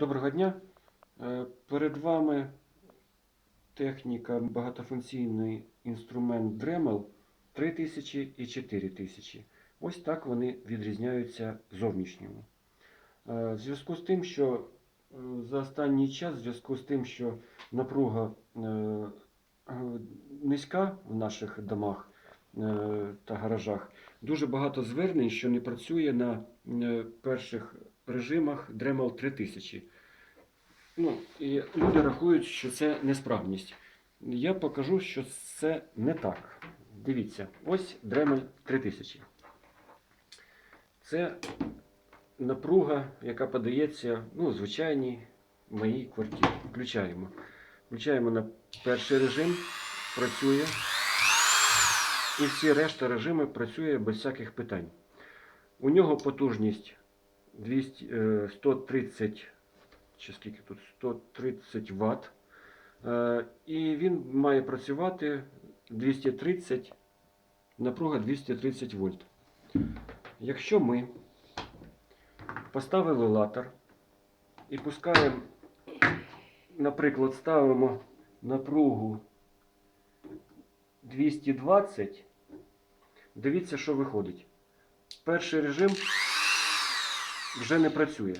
Доброго дня. Е, Перед вами техніка багатофункційний інструмент Dremel 3000 і 4000. Ось так вони відрізняються зовнішньому. Е, В зв'язку з тим, що е, за останній час, в зв'язку з тим, що напруга низька в наших домах та гаражах, дуже багато звернень, що не працює на перших режимах Dremel 3000. Ну, і люди рахують, що це несправність. Я покажу, що це не так. Дивіться, ось Dremel 3000. Це напруга, яка подається ну, звичайній моїй квартирі. Включаємо. Включаємо на перший режим, працює. І всі решта режими працює без всяких питань. У нього потужність 200, е, 130, чи скільки тут, 130 Вт. Е, І він має працювати 230, напруга 230 вольт. Якщо ми поставили латер і пускаємо, наприклад, ставимо напругу 220, дивіться, що виходить. Перший режим вже не працює.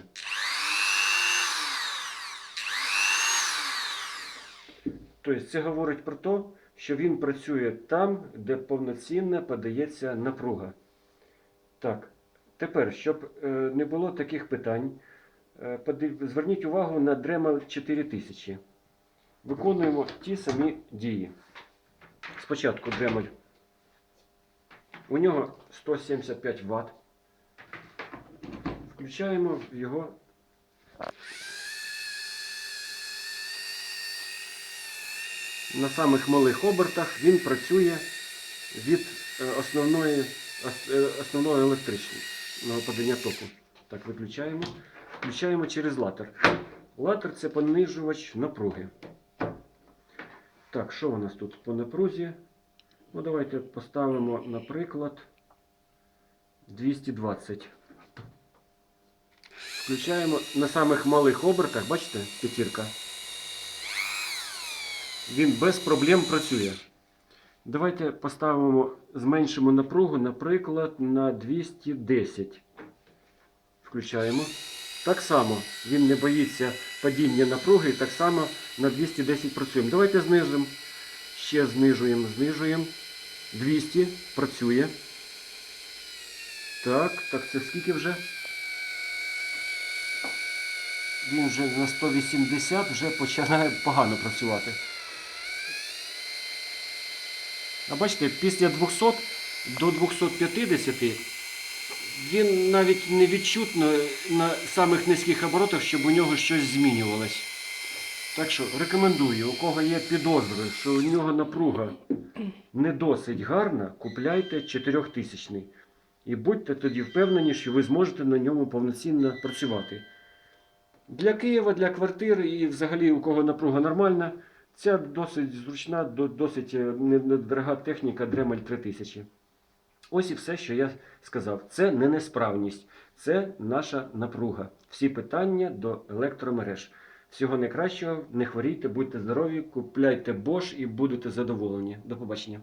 Тобто це говорить про те, що він працює там, де повноцінно подається напруга. Так, тепер, щоб е, не було таких питань, е, зверніть увагу на Dremel 4000. Виконуємо ті самі дії. Спочатку Dremel. У нього 175 Вт. Включаємо його. На самих малих обертах він працює від е, основної, ос- е, основного електричного подання току. Так, виключаємо. Включаємо через латер. Латер це понижувач напруги. Так, що у нас тут по напрузі? Ну, давайте поставимо, наприклад, 220. Включаємо на самих малих обертах, бачите, п'ятірка. Він без проблем працює. Давайте поставимо, зменшимо напругу, наприклад, на 210. Включаємо. Так само він не боїться падіння напруги, так само на 210 працюємо. Давайте знижимо. Ще знижуємо, знижуємо. 200 працює. Так, так, це скільки вже? Він вже на 180 вже починає погано працювати. А бачите, після 200 до 250 він навіть не відчутно на самих низьких оборотах, щоб у нього щось змінювалось. Так що рекомендую, у кого є підозри, що у нього напруга не досить гарна, купляйте 4000 І будьте тоді впевнені, що ви зможете на ньому повноцінно працювати. Для Києва, для квартири і взагалі у кого напруга нормальна, Ця досить зручна, досить е, недорога техніка Dremel 3000. Ось і все, що я сказав. Це не несправність, це наша напруга. Всі питання до електромереж. Всього найкращого, не хворійте, будьте здорові, купляйте Bosch і будете задоволені. До побачення.